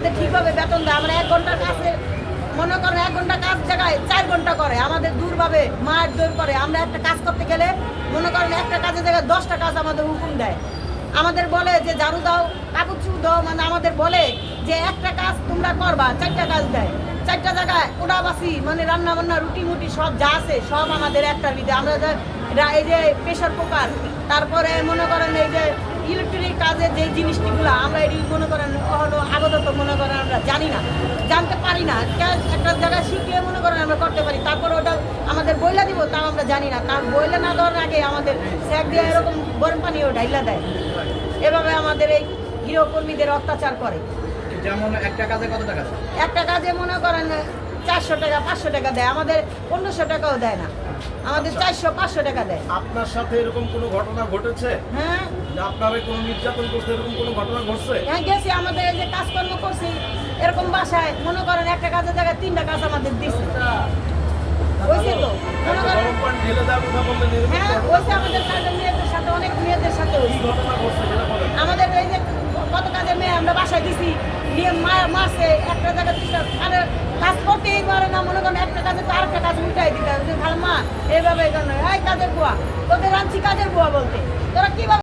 আমাদের ঠিকভাবে বেতন দেয়। আমরা এক ঘণ্টার কাজে মনে করেন এক ঘণ্টা কাজ জায়গায় চার ঘণ্টা করে। আমাদের দূরভাবে মার দূর করে। আমরা একটা কাজ করতে গেলে মনে করেন একটা কাজের জায়গায় দশটা কাজ আমাদের হুকুম দেয়। আমাদের বলে যে, ঝাড়ু দাও, কাপড় চুপ দাও মানে আমাদের বলে যে, একটা কাজ তোমরা করবা, চারটা কাজ দেয়। চারটা জায়গায় ওড়াবাসি মানে রান্না বান্না রুটি মুটি সব যা আছে, সব আমাদের একটার ভিতরে। আমরা এই যে প্রেশার কুকার, তারপরে মনে করেন এই যে ইলেকট্রিক কাজের যে জিনিসটিগুলো, আমরা এটি মনে করেন হলো আমরা জানি না জানতে পারি না। একটা জায়গায় শিখিয়ে মনে করেন আমরা করতে পারি তারপর ওটা আমাদের বইলা দিব তাও আমরা জানি না। তার বইলা না দেওয়ার আগে আমাদের স্যাক দিয়ে এরকম গরম পানিও ঢাইলা দেয়। এভাবে আমাদের এই গৃহকর্মীদের অত্যাচার করে। যেমন একটা কাজে কত টাকা? একটা কাজে মনে করেন চারশো টাকা পাঁচশো টাকা দেয় আমাদের পনেরোশো টাকাও দেয় না। আমাদের চারশো পাঁচশো টাকা দেয়। আপনার সাথে এরকম কোনো ঘটনা ঘটেছে? হ্যাঁ। আপনারা কোনো নির্যাতন করছে এরকম কোনো ঘটনা ঘটছে? হ্যাঁ গেছি আমাদের এই যে কাজকর্ম করছি এরকম বাসায় মনে করেন একটা কাজের জায়গায় তিনটা কাজ আমাদের দিচ্ছে হ্যাঁ কাজের এই যে কত মেয়ে আমরা বাসায় একটা জায়গায় কাজ করতেই না, মনে করেন একটা কাজে তো কাজ দিতে হবে। ভালো মা, এইভাবে বুয়া, তোদের আনছি কাজের বুয়া বলতে। তোরা কীভাবে